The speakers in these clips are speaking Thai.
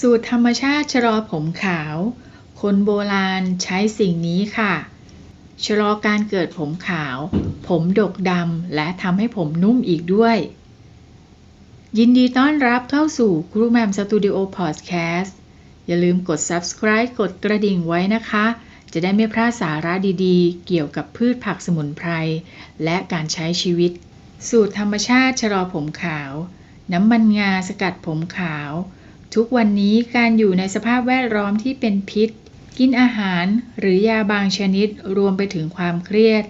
สูตรธรรมชาติชะลอผมขาว คนโบราณใช้สิ่งนี้ค่ะ ชะลอการเกิดผมขาว ผมดกดำและทำให้ผมนุ่มอีกด้วย ยินดีต้อนรับเข้าสู่ครูแมมสตูดิโอพอดแคสต์อย่าลืมกด subscribe กดกระดิ่งไว้นะคะ จะได้ไม่พลาดสาระดีๆ เกี่ยวกับพืชผักสมุนไพร และการใช้ชีวิต สูตรธรรมชาติชะลอผมขาว น้ำมันงาสกัดผมขาว ทุกวันนี้การอยู่ในสภาพแวดล้อมที่เป็นพิษ กินอาหารหรือยาบางชนิดรวมไปถึงความเครียด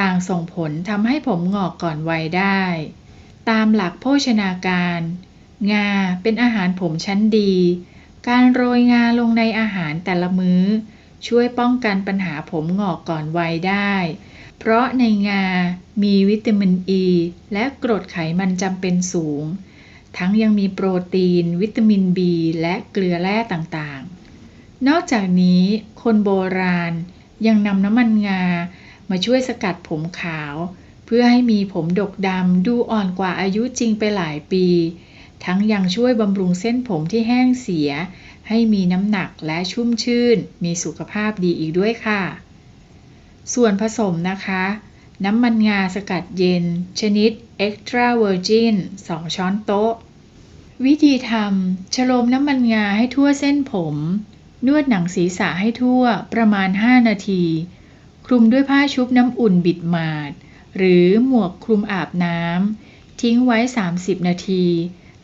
ต่างส่งผลทำให้ผมงอกก่อนวัยได้ ตามหลักโภชนาการ งาเป็นอาหารผมชั้นดี การโรยงาลงในอาหารแต่ละมื้อ ช่วยป้องกันปัญหาผมงอกก่อนวัยได้ เพราะในงา มีวิตามินอ e ีและกรดไขมันจำเป็นสูง ทั้งยังมีโปรตีน วิตามิน B และเกลือแร่ต่างๆ นอกจากนี้คนโบราณยังนำน้ำมันงา มาช่วยสกัดผมขาว เพื่อให้มีผมดกดำดูอ่อนกว่าอายุจริงไปหลายปี ทั้งยังช่วยบำรุงเส้นผมที่แห้งเสีย ให้มีน้ำหนักและชุ่มชื่น มีสุขภาพดีอีกด้วยค่ะ ส่วนผสมนะคะ น้ำมันงาสกัดเย็น ชนิด extra virgin 2 ช้อนโต๊ะ วิธีทำชโลมน้ำมันงาให้ทั่วเส้นผม นวดหนังศีรษะให้ทั่วประมาณ 5 นาที คลุมด้วยผ้าชุบน้ำอุ่นบิดมาด หรือหมวกคลุมอาบน้ำ ทิ้งไว้ 30 นาที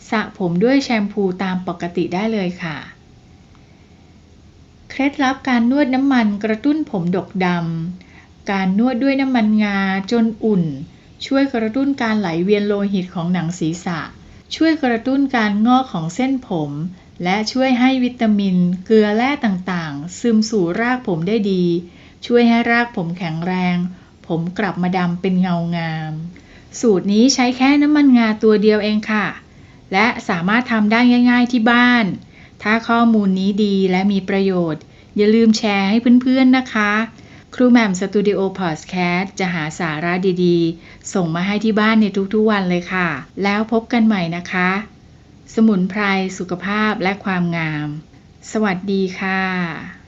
สระผมด้วยแชมพูตามปกติได้เลยค่ะ เคล็ดลับการนวดน้ำมันกระตุ้นผมดกดำ การนวดด้วยน้ำมันงาจนอุ่น ช่วยกระตุ้นการไหลเวียนโลหิตของหนังศีรษะ ช่วยกระตุ้นการงอกของเส้นผม และช่วยให้วิตามิน เกลือแร่ต่างๆ ซึมสู่รากผมได้ดี ช่วยให้รากผมแข็งแรง ผมกลับมาดำเป็นเงางาม สูตรนี้ใช้แค่น้ำมันงาตัวเดียวเองค่ะ และสามารถทำได้ง่าย ๆที่บ้าน ถ้าข้อมูลนี้ดีและมีประโยชน์ อย่าลืมแชร์ให้เพื่อนๆนะคะ ครูแหม่มสตูดิโอพอดแคสต์จะหาสาระดีๆ ส่งมาให้ที่บ้านในทุกๆวันเลยค่ะ แล้วพบกันใหม่นะคะ สมุนไพรสุขภาพและความงาม สวัสดีค่ะ